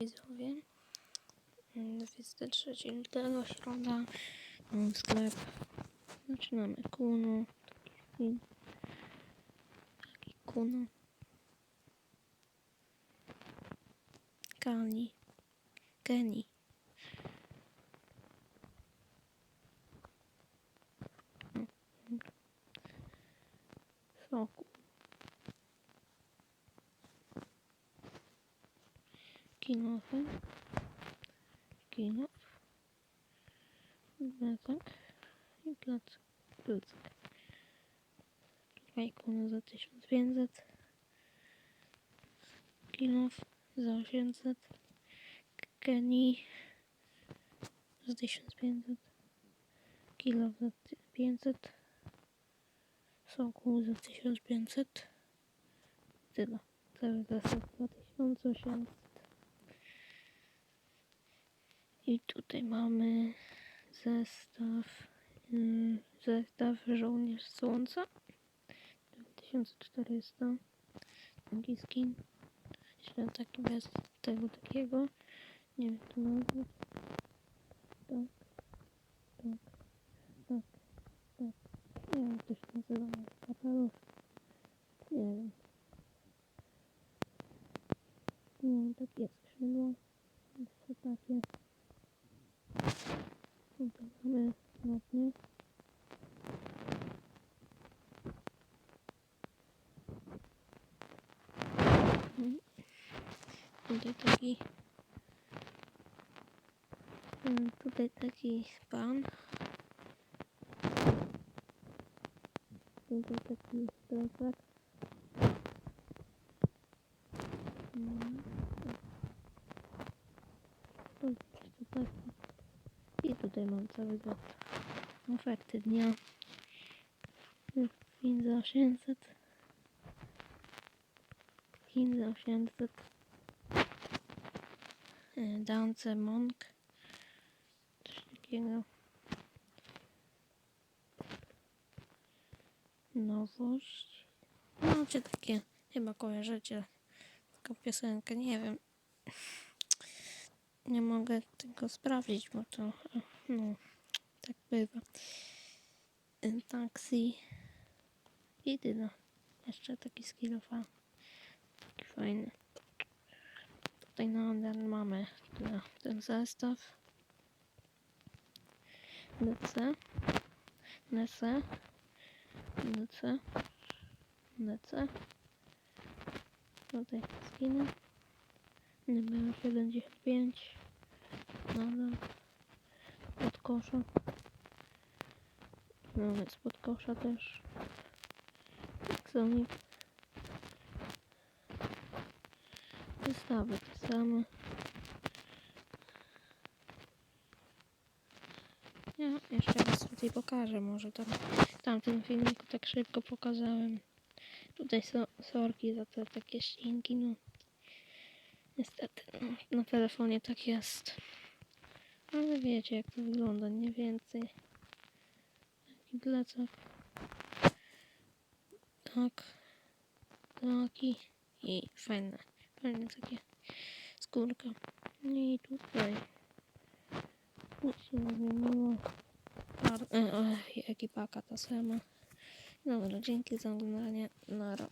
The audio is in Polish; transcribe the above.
widzowie. Mm, 23 lutego, środa, mm, sklep. Zaczynamy kuno. Taki, taki kuno. Kani. Kenny. Soku. Kinowy. Kinow. Plecak. I plecak. Plecak. Tutaj kuno za 1500. Kinow za 800. Kenny za 1500. Kilo za 500. Soku za 1500. Tyle. Cały zasób 2800. I tutaj mamy zestaw. Yy, zestaw żołnierz słońca. 1400. Taki skin. Jeszcze taki bez tego takiego. Nie wiem, to nazwać. Tak. Tak. Tak. Tak. Nie wiem, się nazywa. Kapelusz. Nie wiem. No, takie skrzydło. Jeszcze takie. Tutaj mamy ładnie. Mm. Tutaj taki Mm, Tutaj taki pan. Tutaj taki plecak. Mm, tak. Tu jeszcze taki. I tutaj mam zestaw. Oferty dnia. Fin za 800. Fin za 800. E, Dance Monk. Coś takiego. Nowość. No, czy takie, chyba kojarzycie taką piosenkę, nie wiem. Nie mogę tego sprawdzić, bo to, no, tak bywa. E, Taksi. I tyle. Jeszcze taki skillofa. Taki fajny. Tutaj nadal mamy ten zestaw. Lecę. Lecę. Lecę. Lecę. Tutaj skiny. Numer 75. Nadal. Pod kosza. Mamy spod kosza też. Sonic. Zestawy te same. Ja jeszcze raz tutaj pokażę, może tam w tamtym filmiku tak szybko pokazałem. Tutaj so, sorki za te takie ścinki, no. Niestety, no, na telefonie tak jest. Ale wiecie jak to wygląda, nie więcej. Taki plecak. Tak. Taki. I fajne. Fajne takie skórka. I tutaj. Zmieniło. Par- e, e, ekipaka ta sama. Dobra, dzięki za oglądanie. Nara.